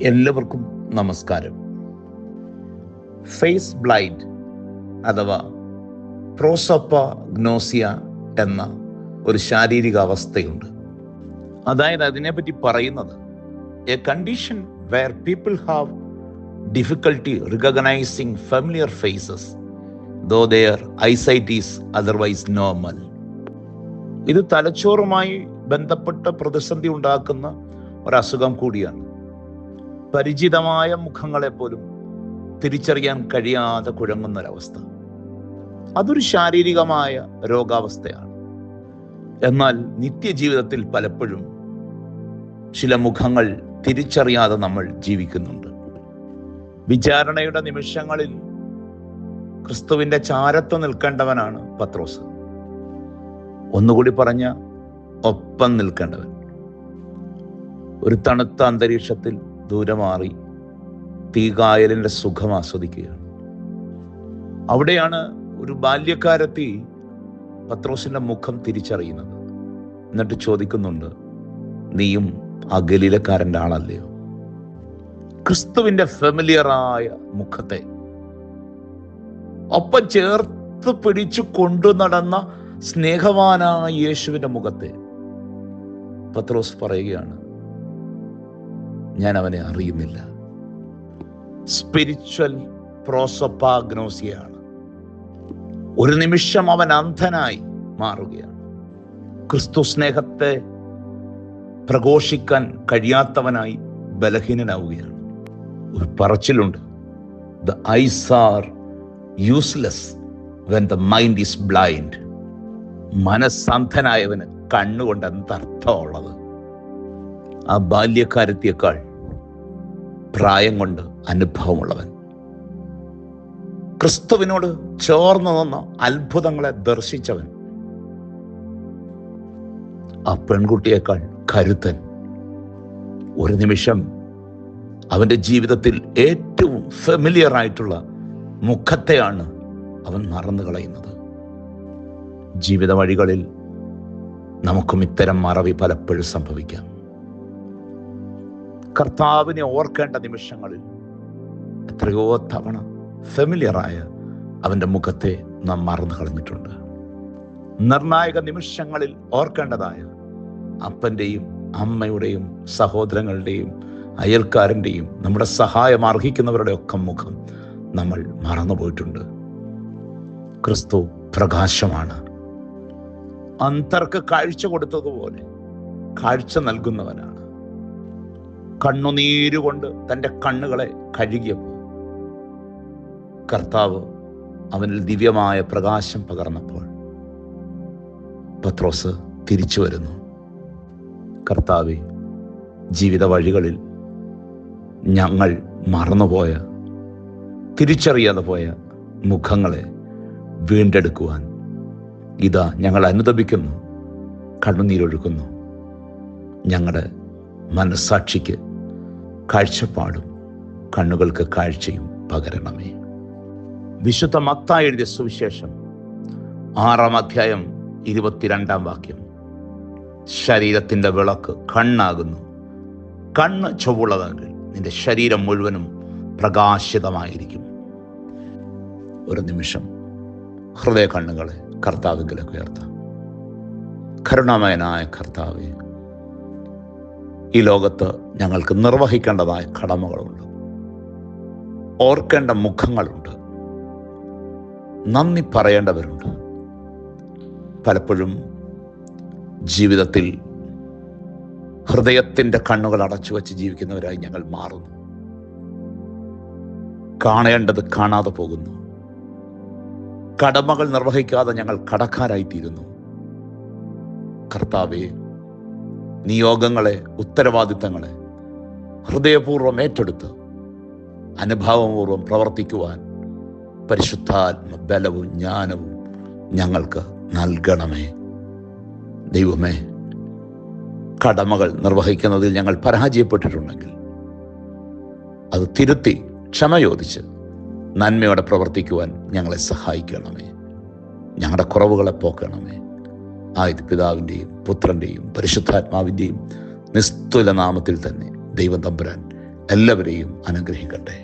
എല്ലാവർക്കും നമസ്കാരം. Face blind അഥവാ പ്രോസപ്പ ഗ്നോസിയ എന്ന ഒരു ശാരീരിക അവസ്ഥയുണ്ട് അതായത് അതിനെപ്പറ്റി പറയുന്നത് a condition where people have difficulty recognising familiar faces though their eyesight is otherwise normal ഇത് തലച്ചോറുമായി ബന്ധപ്പെട്ട പ്രതിസന്ധി ഉണ്ടാക്കുന്ന ഒരസുഖം കൂടിയാണ്. പരിചിതമായ മുഖങ്ങളെ പോലും തിരിച്ചറിയാൻ കഴിയാതെ കുഴങ്ങുന്നൊരവസ്ഥ. അതൊരു ശാരീരികമായ രോഗാവസ്ഥയാണ്. എന്നാൽ നിത്യജീവിതത്തിൽ പലപ്പോഴും ചില മുഖങ്ങൾ തിരിച്ചറിയാതെ നമ്മൾ ജീവിക്കുന്നുണ്ട്. വിചാരണയുടെ നിമിഷങ്ങളിൽ ക്രിസ്തുവിന്റെ ചാരത്ത് നിൽക്കേണ്ടവനാണ് പത്രോസ്. ഒന്നുകൂടി പറഞ്ഞ ഒപ്പം നിൽക്കേണ്ടവൻ. ഒരു തണുത്ത അന്തരീക്ഷത്തിൽ ദൂരെ മാറി തീകായലിന്റെ സുഖം ആസ്വദിക്കുകയാണ്. അവിടെയാണ് ഒരു ബാല്യക്കാരത്തി പത്രോസിന്റെ മുഖം തിരിച്ചറിയുന്നത്. എന്നിട്ട് ചോദിക്കുന്നുണ്ട് നീയും ആ ഗലീലക്കാരന്റെ ആളല്ലയോ? ക്രിസ്തുവിന്റെ ഫെമിലിയറായ മുഖത്തെ ഒപ്പം ചേർത്ത് പിടിച്ചു കൊണ്ടു നടന്ന സ്നേഹവാനായ യേശുവിന്റെ മുഖത്തെ പത്രോസ് പറയുകയാണ് ഞാൻ അവനെ അറിയുന്നില്ല സ്പിരിച്വൽ പ്രോസപ്പാഗ്നോസിയാണ് ഒരു നിമിഷം അവൻ അന്ധനായി മാറുകയാണ്. ക്രിസ്തു സ്നേഹത്തെ പ്രഘോഷിക്കാൻ കഴിയാത്തവനായി ബലഹീനനാവുകയാണ്. ഒരു പറച്ചിലുണ്ട്. The eyes are useless when the mind is blind മനസ്സന്ധനായവന് കണ്ണുകൊണ്ട് എന്തർത്ഥമുള്ളത് ആ ബാല്യക്കാരത്തേക്കാൾ പ്രായം കൊണ്ട് അനുഭവമുള്ളവൻ. ക്രിസ്തുവിനോട് ചേർന്ന് നിന്ന് അത്ഭുതങ്ങളെ ദർശിച്ചവൻ. ആ പെൺകുട്ടിയേക്കാൾ കരുത്തൻ. ഒരു നിമിഷം അവന്റെ ജീവിതത്തിൽ ഏറ്റവും ഫെമിലിയർ ആയിട്ടുള്ള മുഖത്തെയാണ് അവൻ മറന്നു കളയുന്നത്. ജീവിത വഴികളിൽ നമുക്കും ഇത്തരം മറവി പലപ്പോഴും സംഭവിക്കാം. കർത്താവിനെ ഓർക്കേണ്ട നിമിഷങ്ങളിൽ എത്രയോ തവണ ഫെമിലിയറായ അവന്റെ മുഖത്തെ നാം മറന്നു കളഞ്ഞിട്ടുണ്ട്. നിർണായക നിമിഷങ്ങളിൽ ഓർക്കേണ്ടതായ അപ്പന്റെയും അമ്മയുടെയും സഹോദരങ്ങളുടെയും അയൽക്കാരന്റെയും നമ്മുടെ സഹായം അർഹിക്കുന്നവരുടെ ഒക്കെ മുഖം നമ്മൾ മറന്നുപോയിട്ടുണ്ട് ക്രിസ്തു പ്രകാശമാണ്. അന്തർക്ക് കാഴ്ച കൊടുത്തതുപോലെ കാഴ്ച നൽകുന്നവനാണ്. കണ്ണുനീരുകൊണ്ട് തന്റെ കണ്ണുകളെ കഴുകിയപ്പോൾ കർത്താവ് അവനിൽ ദിവ്യമായ പ്രകാശം പകർന്നപ്പോൾ പത്രോസ് തിരിച്ചു വരുന്നു. കർത്താവെ ജീവിത വഴികളിൽ ഞങ്ങൾ മറന്നുപോയ തിരിച്ചറിയാതെ പോയ മുഖങ്ങളെ വീണ്ടെടുക്കുവാൻ ഇതാ ഞങ്ങൾ അനുദപിക്കുന്നു കണ്ണുനീരൊഴുക്കുന്നു. ഞങ്ങളുടെ മനസ്സാക്ഷിക്ക് കാഴ്ചപ്പാടും കണ്ണുകൾക്ക് കാഴ്ചയും പകരണമേ. വിശുദ്ധ മത്ത എഴുതിയ സുവിശേഷം ആറാം അധ്യായം ഇരുപത്തിരണ്ടാം വാക്യം. ശരീരത്തിന്റെ വിളക്ക് കണ്ണാകുന്നു. കണ്ണ് ചൊവ്വുള്ളതെങ്കിൽ നിന്റെ ശരീരം മുഴുവനും പ്രകാശിതമായിരിക്കും. ഒരു നിമിഷം ഹൃദയ കണ്ണുകളെ കർത്താവിലേക്ക് ഉയർത്താം. കരുണാമയനായ കർത്താവെ ഈ ലോകത്ത് ഞങ്ങൾക്ക് നിർവഹിക്കേണ്ടതായ കടമകളുണ്ട്. ഓർക്കേണ്ട മുഖങ്ങളുണ്ട്. നന്ദി പറയേണ്ടവരുണ്ട്. പലപ്പോഴും ജീവിതത്തിൽ ഹൃദയത്തിന്റെ കണ്ണുകൾ അടച്ചു വച്ച് ജീവിക്കുന്നവരായി ഞങ്ങൾ മാറുന്നു. കാണേണ്ടത് കാണാതെ പോകുന്നു. കടമകൾ നിർവഹിക്കാതെ ഞങ്ങൾ കടക്കാരായിത്തീരുന്നു. കർത്താവെ നിയോഗങ്ങളെ ഉത്തരവാദിത്തങ്ങളെ ഹൃദയപൂർവം ഏറ്റെടുത്ത് അനുഭാവപൂർവം പ്രവർത്തിക്കുവാൻ പരിശുദ്ധാത്മ ബലവും ജ്ഞാനവും ഞങ്ങൾക്ക് നൽകണമേ. ദൈവമേ കടമകൾ നിർവഹിക്കുന്നതിൽ ഞങ്ങൾ പരാജയപ്പെട്ടിട്ടുണ്ടെങ്കിൽ അത് തിരുത്തി ക്ഷമയോദിച്ച് നന്മയോടെ പ്രവർത്തിക്കുവാൻ ഞങ്ങളെ സഹായിക്കണമേ. ഞങ്ങളുടെ കുറവുകളെ പോക്കണമേ. ആയത് പിതാവിന്റെയും പുത്രന്റെയും പരിശുദ്ധാത്മാവിന്റെയും നിസ്തുല നാമത്തിൽ തന്നെ ദൈവം തമ്പുരാൻ എല്ലാവരെയും അനുഗ്രഹിക്കട്ടെ.